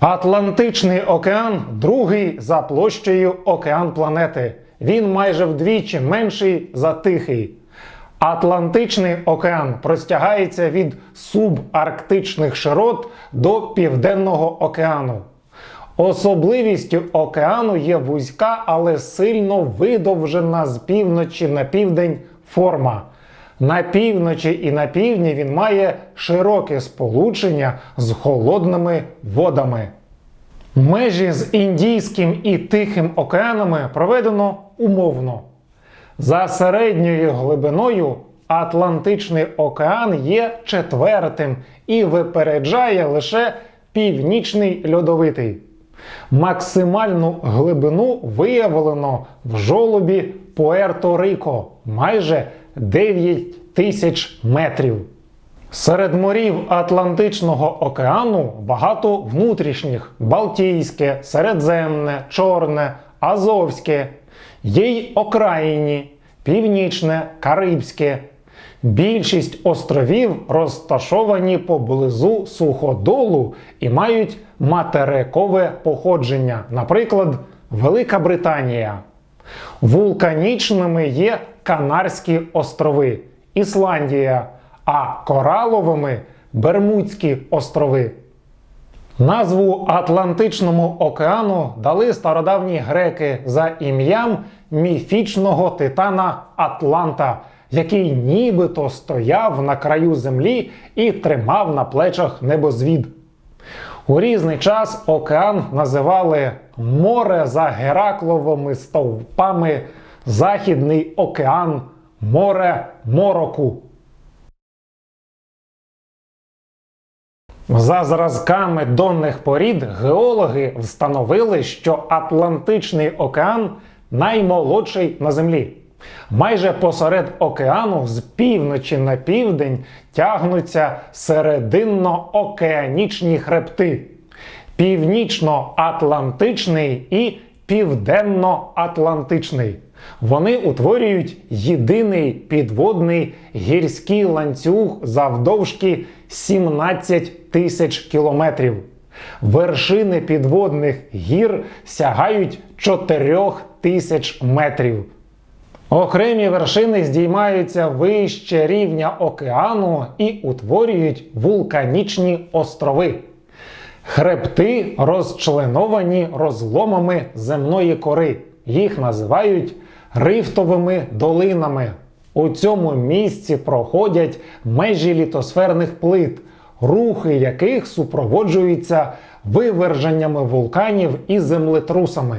Атлантичний океан другий за площею океан планети. Він майже вдвічі менший за Тихий. Атлантичний океан простягається від субарктичних широт до Південного океану. Особливістю океану є вузька, але сильно видовжена з півночі на південь форма. На півночі і на півдні він має широке сполучення з холодними водами. Межі з Індійським і Тихим океанами проведено умовно. За середньою глибиною Атлантичний океан є четвертим і випереджає лише Північний льодовитий. Максимальну глибину виявлено в жолобі Пуерто-Рико майже 9 тисяч метрів. Серед морів Атлантичного океану багато внутрішніх: Балтійське, Середземне, Чорне, Азовське, є й окраїні, Північне, Карибське. Більшість островів розташовані поблизу суходолу і мають материкове походження, наприклад, Велика Британія. Вулканічними є Канарські острови, Ісландія, а кораловими Бермудські острови. Назву Атлантичному океану дали стародавні греки за ім'ям міфічного титана Атланта, який нібито стояв на краю землі і тримав на плечах небозвід. У різний час океан називали море за Геракловими стовпами, Західний океан, море мороку. За зразками донних порід геологи встановили, що Атлантичний океан наймолодший на Землі. Майже посеред океану з півночі на південь тягнуться серединно-океанічні хребти, північно-атлантичний і південно-атлантичний. Вони утворюють єдиний підводний гірський ланцюг завдовжки 17 тисяч кілометрів. Вершини підводних гір сягають 4 тисяч метрів. Окремі вершини здіймаються вище рівня океану і утворюють вулканічні острови. Хребти розчленовані розломами земної кори. Їх називають рифтовими долинами. У цьому місці проходять межі літосферних плит, рухи яких супроводжуються виверженнями вулканів і землетрусами.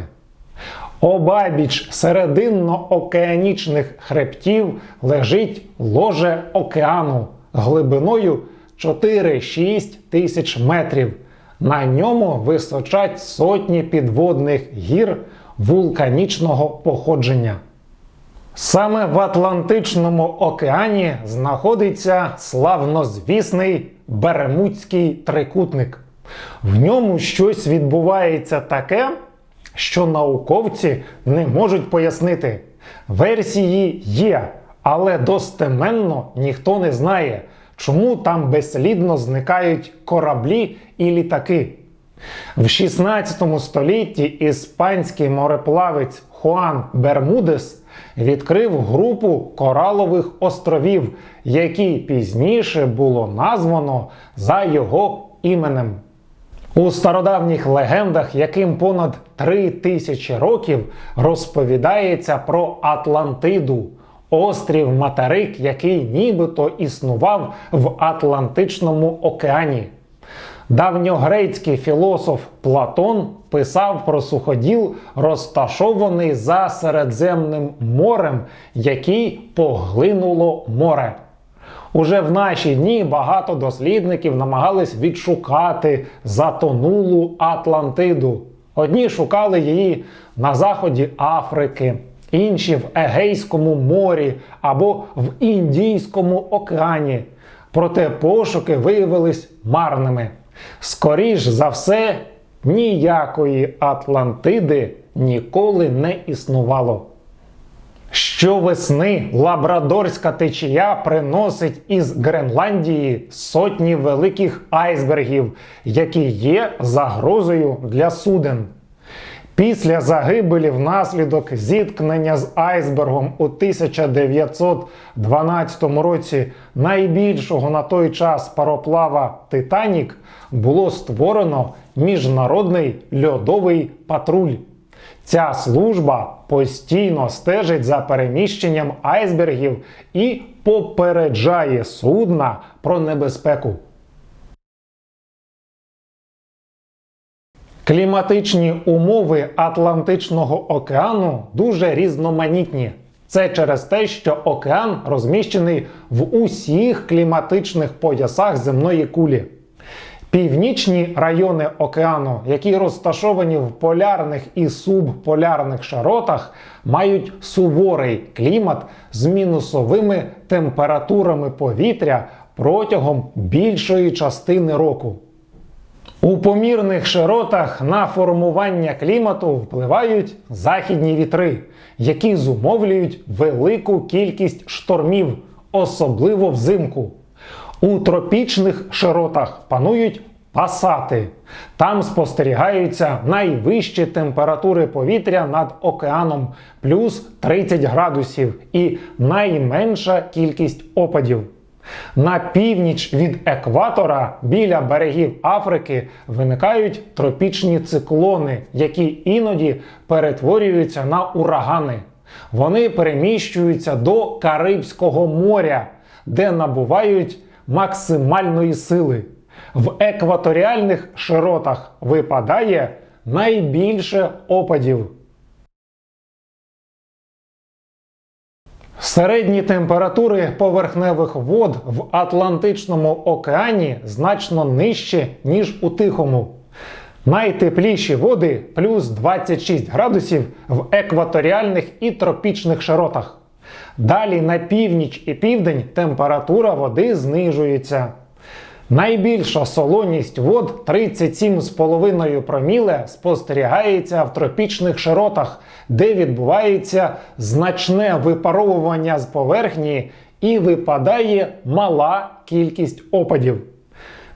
Обабіч серединно-океанічних хребтів лежить ложе океану глибиною 4-6 тисяч метрів. На ньому височать сотні підводних гір вулканічного походження. Саме в Атлантичному океані знаходиться славнозвісний Беремудський трикутник. В ньому щось відбувається таке, що науковці не можуть пояснити. Версії є, але достеменно ніхто не знає, чому там безслідно зникають кораблі і літаки. В 16 столітті іспанський мореплавець Хуан Бермудес відкрив групу коралових островів, які пізніше було названо за його іменем. У стародавніх легендах, яким понад три тисячі років, розповідається про Атлантиду, острів материк, який нібито існував в Атлантичному океані. Давньогрецький філософ Платон писав про суходіл, розташований за Середземним морем, який поглинуло море. Уже в наші дні багато дослідників намагались відшукати затонулу Атлантиду. Одні шукали її на заході Африки, інші в Егейському морі або в Індійському океані. Проте пошуки виявились марними. Скоріш за все, ніякої Атлантиди ніколи не існувало. Щовесни лабрадорська течія приносить із Гренландії сотні великих айсбергів, які є загрозою для суден. Після загибелі внаслідок зіткнення з айсбергом у 1912 році найбільшого на той час пароплава Титанік було створено міжнародний льодовий патруль. Ця служба постійно стежить за переміщенням айсбергів і попереджає судна про небезпеку. Кліматичні умови Атлантичного океану дуже різноманітні. Це через те, що океан розміщений в усіх кліматичних поясах земної кулі. Північні райони океану, які розташовані в полярних і субполярних широтах, мають суворий клімат з мінусовими температурами повітря протягом більшої частини року. У помірних широтах на формування клімату впливають західні вітри, які зумовлюють велику кількість штормів, особливо взимку. У тропічних широтах панують пасати. Там спостерігаються найвищі температури повітря над океаном плюс 30 градусів і найменша кількість опадів. На північ від екватора біля берегів Африки виникають тропічні циклони, які іноді перетворюються на урагани. Вони переміщуються до Карибського моря, де набувають максимальної сили. В екваторіальних широтах випадає найбільше опадів. Середні температури поверхневих вод в Атлантичному океані значно нижче, ніж у Тихому. Найтепліші води плюс 26 градусів в екваторіальних і тропічних широтах. Далі на північ і південь температура води знижується. Найбільша солоність вод 37,5 проміле спостерігається в тропічних широтах, де відбувається значне випаровування з поверхні і випадає мала кількість опадів.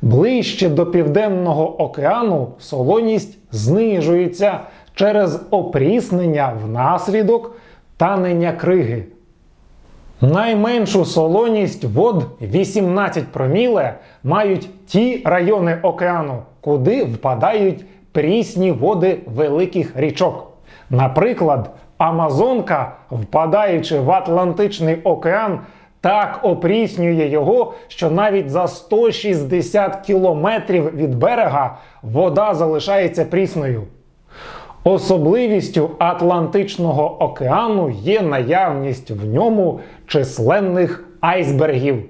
Ближче до Південного океану солоність знижується через опріснення внаслідок танення криги. Найменшу солоність вод 18 проміле мають ті райони океану, куди впадають прісні води великих річок. Наприклад, Амазонка, впадаючи в Атлантичний океан, так опріснює його, що навіть за 160 кілометрів від берега вода залишається прісною. Особливістю Атлантичного океану є наявність в ньому численних айсбергів.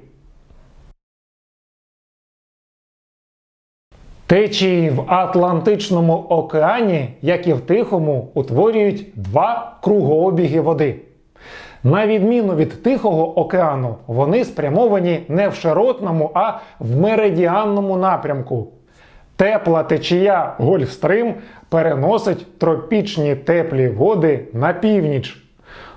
Течії в Атлантичному океані, як і в Тихому, утворюють два кругообіги води. На відміну від Тихого океану, вони спрямовані не в широтному, а в меридіанному напрямку. Тепла течія Гольфстрим переносить тропічні теплі води на північ.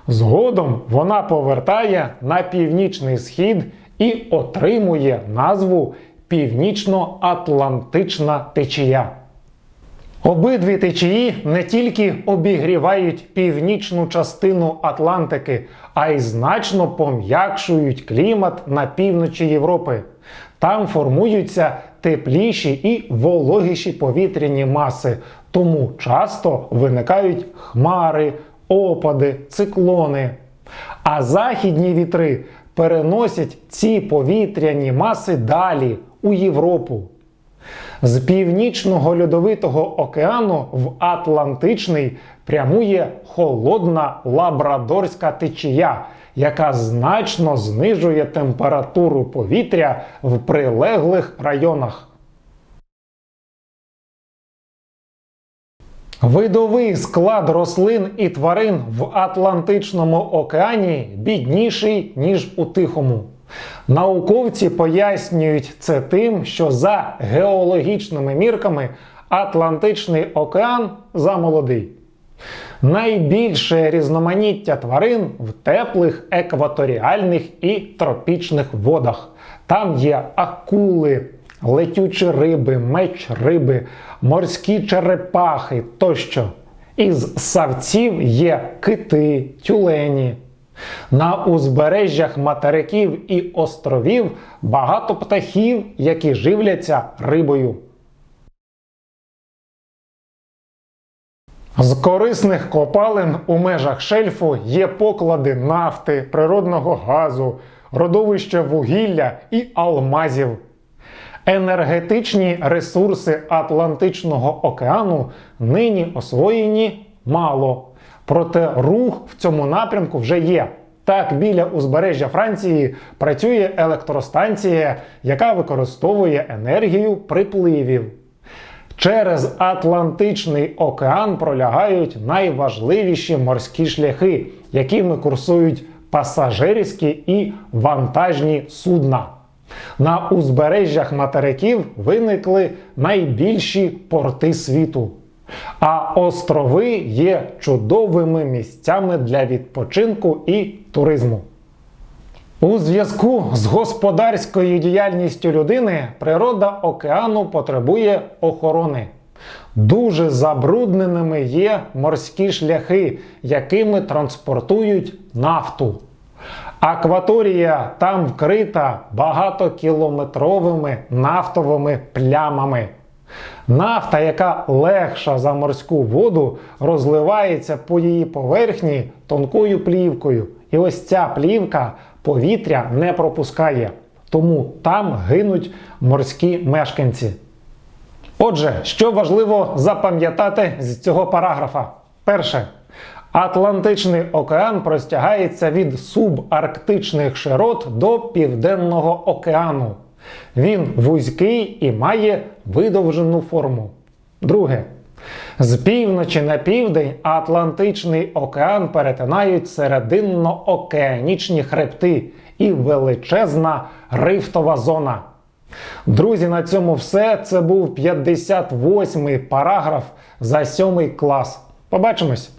Згодом вона повертає на північний схід і отримує назву Північно-Атлантична течія. Обидві течії не тільки обігрівають північну частину Атлантики, а й значно пом'якшують клімат на півночі Європи. Там формуються тепліші і вологіші повітряні маси, тому часто виникають хмари, опади, циклони. А західні вітри переносять ці повітряні маси далі у Європу. З північного льодовитого океану в Атлантичний прямує холодна лабрадорська течія, яка значно знижує температуру повітря в прилеглих районах. Видовий склад рослин і тварин в Атлантичному океані бідніший, ніж у Тихому. Науковці пояснюють це тим, що за геологічними мірками Атлантичний океан замолодий. Найбільше різноманіття тварин в теплих екваторіальних і тропічних водах. Там є акули, летючі риби, меч риби, морські черепахи тощо. Із савців є кити, тюлені. На узбережжях материків і островів багато птахів, які живляться рибою. З корисних копалин у межах шельфу є поклади нафти, природного газу, родовища вугілля і алмазів. Енергетичні ресурси Атлантичного океану нині освоєні мало. Проте рух в цьому напрямку вже є. Так, біля узбережжя Франції працює електростанція, яка використовує енергію припливів. Через Атлантичний океан пролягають найважливіші морські шляхи, якими курсують пасажирські і вантажні судна. На узбережжях материків виникли найбільші порти світу. А острови є чудовими місцями для відпочинку і туризму. У зв'язку з господарською діяльністю людини природа океану потребує охорони. Дуже забрудненими є морські шляхи, якими транспортують нафту. Акваторія там вкрита багатокілометровими нафтовими плямами. Нафта, яка легша за морську воду, розливається по її поверхні тонкою плівкою. І ось ця плівка повітря не пропускає. Тому там гинуть морські мешканці. Отже, що важливо запам'ятати з цього параграфа? Перше. Атлантичний океан простягається від субарктичних широт до Південного океану. Він вузький і має видовжену форму. Друге. З півночі на південь Атлантичний океан перетинають серединно-океанічні хребти і величезна рифтова зона. Друзі, на цьому все. Це був 58-й параграф за 7 клас. Побачимось!